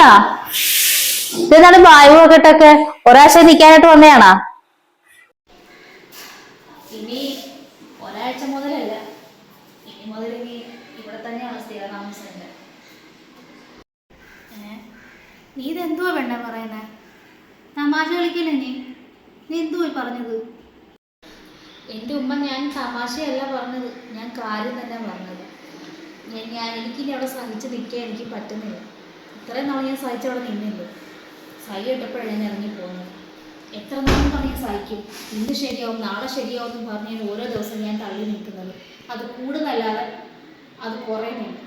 നീയാ ഇതെന്താണ് വായു പോക്കട്ടൊക്കെ ഒരാഴ്ച നിക്കാനായിട്ട് വന്നയാണാ? ഇനി ഒരാഴ്ച മുതലല്ല. ഇനി മുതൽ ഇനി ഇവിടെ തന്നെയാണ് സ്ഥിരതാമസം എന്റെ ഏ? നീ ഇതെന്തുവാ വേണ്ട പറയുന്നേ തമാശ കളിക്കല്ലേ നീ? നീ എന്തുവാ പറഞ്ഞത്? എന്റെ ഉമ്മ ഞാൻ തമാശയല്ല പറഞ്ഞത്. ഞാൻ കാര്യം തന്നെ പറഞ്ഞത്. ഞാൻ എനിക്കിനി അവിടെ സഹിച്ച് നിൽക്കാൻ എനിക്ക് പറ്റുന്നില്ല. ഇത്രയും നാൾ ഞാൻ സഹിച്ചവിടെ നിന്നില്ല? സഹി ഇട്ടപ്പോഴാണ് ഞാൻ ഇറങ്ങി പോകുന്നത് എത്ര നാളും പറഞ്ഞ് സഹിക്കും. ഇന്ന് ശരിയാവും നാളെ ശരിയാവും എന്ന് പറഞ്ഞ് ഞാൻ ഓരോ ദിവസം ഞാൻ തള്ളി നിൽക്കുന്നത്. അത് കൂടുന്നല്ലാതെ അത് കുറയുന്നില്ല.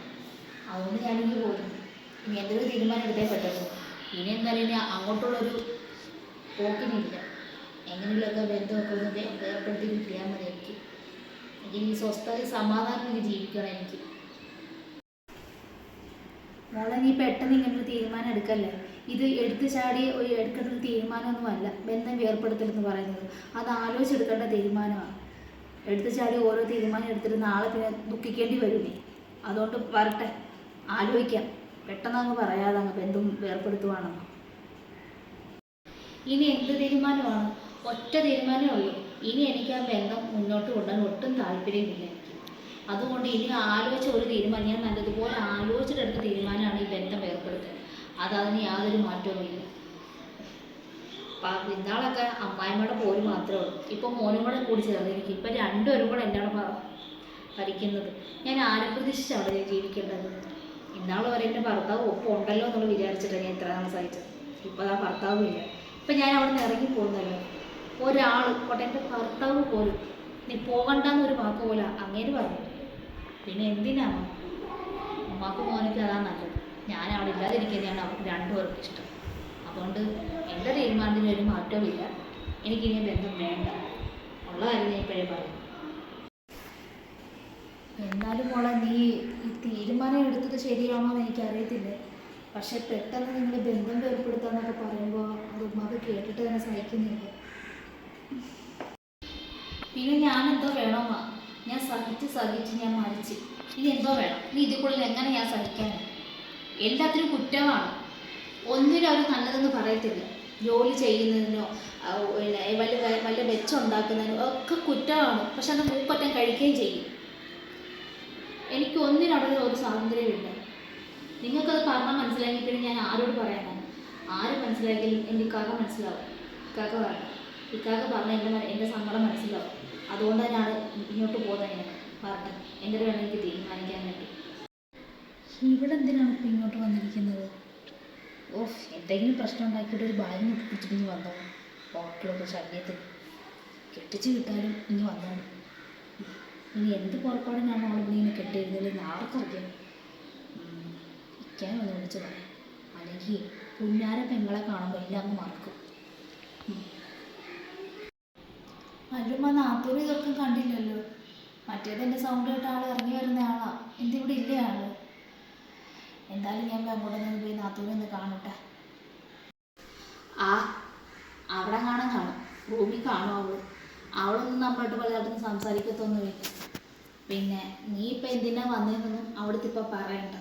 അതുകൊണ്ട് ഞാനിങ്ങനെ പോരുന്നു ഇനി എന്തൊരു തീരുമാനം എടുത്തേ പറ്റുള്ളൂ ഇനി എന്തായാലും ഇനി അങ്ങോട്ടുള്ളൊരു പോക്കിനില്ല. എങ്ങനെയുള്ളൊക്കെ ബന്ധമൊക്കെ ഒന്ന് വേർപ്പെടുത്തി കിട്ടിയാൽ മതി എനിക്ക് എനിക്ക് ഈ സ്വസ്ഥത സമാധാനം ജീവിക്കണം എനിക്ക്. മോളെ നീ പെട്ടെന്ന് ഇങ്ങനെ ഒരു തീരുമാനം എടുക്കല്ലേ? ഇത് എടുത്തു ചാടി എടുക്കേണ്ട ഒരു തീരുമാനമൊന്നുമല്ല. ബന്ധം വേർപ്പെടുത്തലെന്ന് പറയുന്നത്. അത് ആലോചിച്ചെടുക്കേണ്ട തീരുമാനമാണ്. എടുത്തു ചാടി ഓരോ തീരുമാനം എടുത്തിട്ട് നാളെ പിന്നെ ദുഃഖിക്കേണ്ടി വരും. അതുകൊണ്ട് വരട്ടെ. ആലോചിക്കാം. പെട്ടെന്ന് അങ്ങ് പറയാതെ അങ്ങ് ബന്ധം വേർപ്പെടുത്തുവാണെന്ന്. ഇനി എന്ത് തീരുമാനമാണ്? ഒറ്റ തീരുമാനമേ ഉള്ളൂ. ഇനി എനിക്ക് ആ ബന്ധം മുന്നോട്ട് കൊണ്ടുപോകാൻ ഒട്ടും താല്പര്യമില്ല. അതുകൊണ്ട് ഇനി ആലോചിച്ച ഒരു തീരുമാനം ഞാൻ നല്ലതുപോലെ ആലോചിച്ചിട്ടെടുത്ത തീരുമാനമാണ് ഈ ബന്ധം ഏർപ്പെടുത്തുന്നത് അത് അതിന് യാതൊരു മാറ്റവുമില്ല. പ- ഇന്നാളൊക്കെ അമ്മായിമ്മയുടെ പോര് മാത്രമേ ഉള്ളൂ. ഇപ്പം മോനും കൂടെ കൂടി ചേർന്നിരിക്കും. ഇപ്പം രണ്ടുപേരും കൂടെ എന്നാണ് ഭരിക്കുന്നത് ഞാൻ ആരെ പ്രതീക്ഷിച്ചാണ് അവിടെ ജീവിക്കേണ്ടത്? ഇന്നാൾ വരെ എന്റെ ഭർത്താവ് ഒപ്പം ഉണ്ടല്ലോ എന്നുള്ള വിചാരിച്ചിട്ടാണ് ഞാൻ ഇത്ര നാൾ സഹിച്ചത്. ഇപ്പം ആ ഭർത്താവും ഇല്ല ഇപ്പം ഞാൻ അവിടെ നിന്ന് ഇറങ്ങി പോകുന്നല്ലോ. ഒരാൾ കോട്ടെ എന്റെ ഭർത്താവ് പോലും നീ പോകണ്ടെന്നൊരു വാക്ക് പോലെ അങ്ങേര് പറഞ്ഞു. പിന്നെ എന്തിനാണ് ഉമ്മാക്കും മോനക്ക് അതാ നല്ലത്. ഞാൻ അവിടെ ഇല്ലാതിരിക്കുന്നതാണ് അവർക്ക് രണ്ടുപേർക്കും ഇഷ്ടം. അതുകൊണ്ട് എന്റെ തീരുമാനത്തിന് ഒരു മാറ്റവുമില്ല. എനിക്കിനി ബന്ധം വേണ്ട. ഉള്ള കാര്യം ഞാൻ ഇപ്പോഴേ പറയും എന്നാലും മോളെ നീ ഈ തീരുമാനം എടുത്തത് ശരിയാണോ എന്ന് എനിക്കറിയത്തില്ല. പക്ഷെ പെട്ടെന്ന് നിങ്ങൾ ബന്ധം ഏർപ്പെടുത്താന്നൊക്കെ സഹിച്ച് ഞാൻ മരിച്ച്. ഇനി എന്തോ വേണം. ഇനി ഇതിൽ കൂടുതൽ എങ്ങനെ ഞാൻ സഹിക്കാൻ എല്ലാത്തിനും കുറ്റമാണ്. ഒന്നിനും അവർ നല്ലതെന്ന് പറയത്തില്ല. ജോലി ചെയ്യുന്നതിനോ പിന്നെ വല്ല വല്ല ഒക്കെ കുറ്റമാണ്. പക്ഷെ അത് മൂക്കൊറ്റം കഴിക്കുകയും ചെയ്യും. എനിക്ക് ഒന്നിനും ഒരു സ്വാതന്ത്ര്യമില്ല നിങ്ങൾക്കത് പറഞ്ഞാൽ മനസ്സിലാക്കി പിന്നെ ഞാൻ ആരോട് പറയാനാണ് ആര് മനസ്സിലാക്കിയാലും എന്റെ ഇക്കാക്ക മനസ്സിലാവും. ഇക്കാക്ക പറഞ്ഞു ഇക്കാക്ക പറഞ്ഞാൽ എന്റെ എന്റെ സങ്കടം മനസ്സിലാവും. അതുകൊണ്ട് തന്നെയാണ് ഇങ്ങോട്ട് പോകുന്നത് ഞാൻ പറഞ്ഞത് എന്തൊരു വേണം തീരുമാനിക്കാൻ വേണ്ടി. ഇവിടെ എന്തിനാണ് ഇപ്പം ഇങ്ങോട്ട് വന്നിരിക്കുന്നത്? ഓ എന്തെങ്കിലും പ്രശ്നം ഉണ്ടാക്കിയിട്ട് ഒരു ബാഗ് മുട്ടിപ്പിച്ചിട്ട് ഇനി വന്നോ? ഹോട്ടലൊക്കെ ശല്യത്തിൽ കെട്ടിച്ച് വിട്ടാലും ഇനി വന്നോ ഇനി എന്ത് പുറപ്പാടിനാണ് അവൾ ഇങ്ങനെ കെട്ടിയിരുന്നതെന്ന് ആർക്കറിയാം ഇക്കാനും ഒന്ന് വിളിച്ച് പറയാം. അല്ലെങ്കിൽ പുന്നാര പെങ്ങളെ കാണുമ്പോൾ എല്ലാം അങ്ങ് മറക്കും. അല്ലുമ്മ നാത്തൂര് ഇതൊക്കെ കണ്ടില്ലല്ലോ? മറ്റേത് എന്റെ സൗണ്ട് കേട്ട ആൾ ഇറങ്ങി വരുന്ന ആളാ. എന്തിവിടെ ഇല്ലേ ആൾ? എന്തായാലും ഞാൻ അങ്ങോട്ട് നിന്ന് പോയി നാത്തൂരിൽ ഒന്ന് കാണട്ടെ. ആ അവിടെ കാണാൻ കാണും. റൂമിൽ കാണും അവൾ. അവളൊന്നും നമ്മളോട്ട് പലതായിട്ടും സംസാരിക്കത്തൊന്നുമില്ല. പിന്നെ നീ ഇപ്പം എന്തിനാ വന്നതെന്നൊന്നും അവിടുത്തെ ഇപ്പം പറയണ്ട.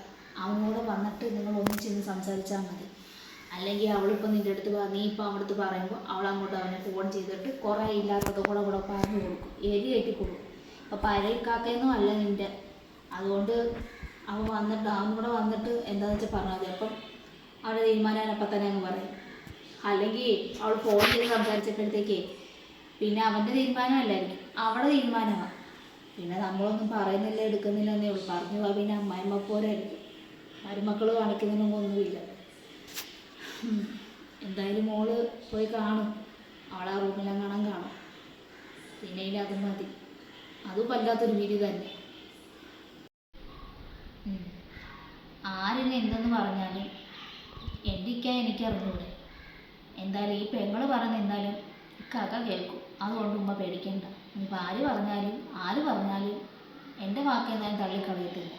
അവനോട് വന്നിട്ട് നിങ്ങൾ ഒന്നിച്ചിരുന്ന് സംസാരിച്ചാൽ മതി. അല്ലെങ്കിൽ അവളിപ്പോൾ നിന്റെ അടുത്ത് നീ ഇപ്പോൾ അവിടുത്തെ പറയുമ്പോൾ അവൾ അങ്ങോട്ട് അവനെ ഫോൺ ചെയ്തിട്ട് കുറേ ഇല്ലാത്തതും കൂടെ കൂടെ പറഞ്ഞു കൊടുക്കും. എരി കയറ്റി കൊടുക്കും അപ്പോൾ പരക്കാക്കയൊന്നും അല്ല നിന്റെ അതുകൊണ്ട് അവൻ വന്നിട്ട് അവൻ കൂടെ വന്നിട്ട് എന്താന്ന് വെച്ചാൽ പറഞ്ഞാൽ മതി. അപ്പം അവളുടെ തീരുമാനം അപ്പം തന്നെ അങ്ങ് പറയും. അല്ലെങ്കിൽ അവൾ ഫോൺ ചെയ്ത് സംസാരിച്ചപ്പോഴത്തേക്കേ പിന്നെ അവന്റെ തീരുമാനമല്ലായിരിക്കും അവളുടെ തീരുമാനമാണ് പിന്നെ നമ്മളൊന്നും പറയുന്നില്ല എടുക്കുന്നില്ല എന്നേ ഉള്ളൂ. പറഞ്ഞു പോവാ പിന്നെ അമ്മായിമ്മ പോരായിരിക്കും മരുമക്കൾ കാണിക്കുന്നതിനൊന്നും ഒന്നുമില്ല. എന്തായാലും മോൾ പോയി കാണും. അവളെ കാണാൻ കാണും. പിന്നെ അത് മതി. അതും വല്ലാത്തൊരു വീതി തന്നെ. ഉം. ആരിനി എന്തെന്ന് പറഞ്ഞാലും എന്തിക്കാൻ എനിക്ക് അറിഞ്ഞൂടെ എന്തായാലും ഈ പെങ്ങൾ പറഞ്ഞ എന്തായാലും കേൾക്കും. അതുകൊണ്ട് ഉമ്മ പേടിക്കണ്ട. ഇനിയിപ്പോൾ ആര് പറഞ്ഞാലും ആര് പറഞ്ഞാലും എന്റെ വാക്ക് എന്തായാലും തള്ളിക്കളയത്തില്ല.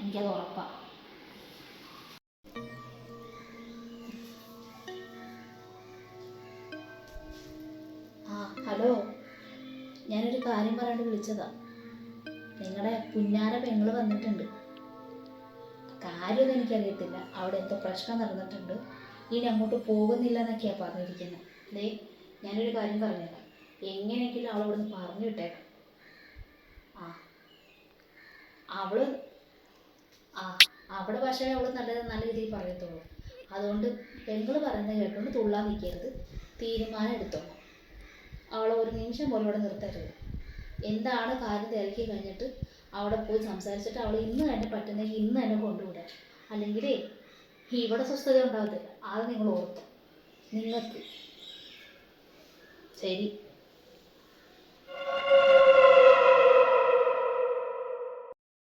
എനിക്കത് ഉറപ്പാണ് കാര്യം പറയാണ്ട് വിളിച്ചതാ. നിങ്ങളുടെ പുന്നാര പെങ്ങൾ വന്നിട്ടുണ്ട്. കാര്യമൊന്നും എനിക്കറിയത്തില്ല. അവിടെ എന്തോ പ്രശ്നം നടന്നിട്ടുണ്ട്. ഇനി അങ്ങോട്ട് പോകുന്നില്ല എന്നൊക്കെയാണ് പറഞ്ഞിരിക്കുന്നത് ദേ ഞാനൊരു കാര്യം പറഞ്ഞേക്കാം. എങ്ങനെയെങ്കിലും അവളോട് പറഞ്ഞു വിട്ടേക്കാം. ആ അവൾ ആ അവിടെ പക്ഷേ അവൾ നല്ല നല്ല രീതിയിൽ പറയത്തുള്ളൂ. അതുകൊണ്ട് പെങ്ങൾ പറയുന്നത് കേട്ടുകൊണ്ട് തുള്ളാൻ നിൽക്കരുത് തീരുമാനം എടുത്തോളൂ. അവളെ ഒരു നിമിഷം പോലും ഇവിടെ നിർത്തരുത്. എന്താണ് കാര്യം തിരക്കി കഴിഞ്ഞിട്ട് അവിടെ പോയി സംസാരിച്ചിട്ട് അവൾ ഇന്ന് തന്നെ പറ്റുന്നെങ്കിൽ ഇന്ന് തന്നെ കൊണ്ടുവിടാം. അല്ലെങ്കിലേ ഇവിടെ സ്വസ്ഥത ഉണ്ടാകത്തില്ല അത് നിങ്ങൾ ഓർത്തു. നിങ്ങൾക്ക്. ശരി.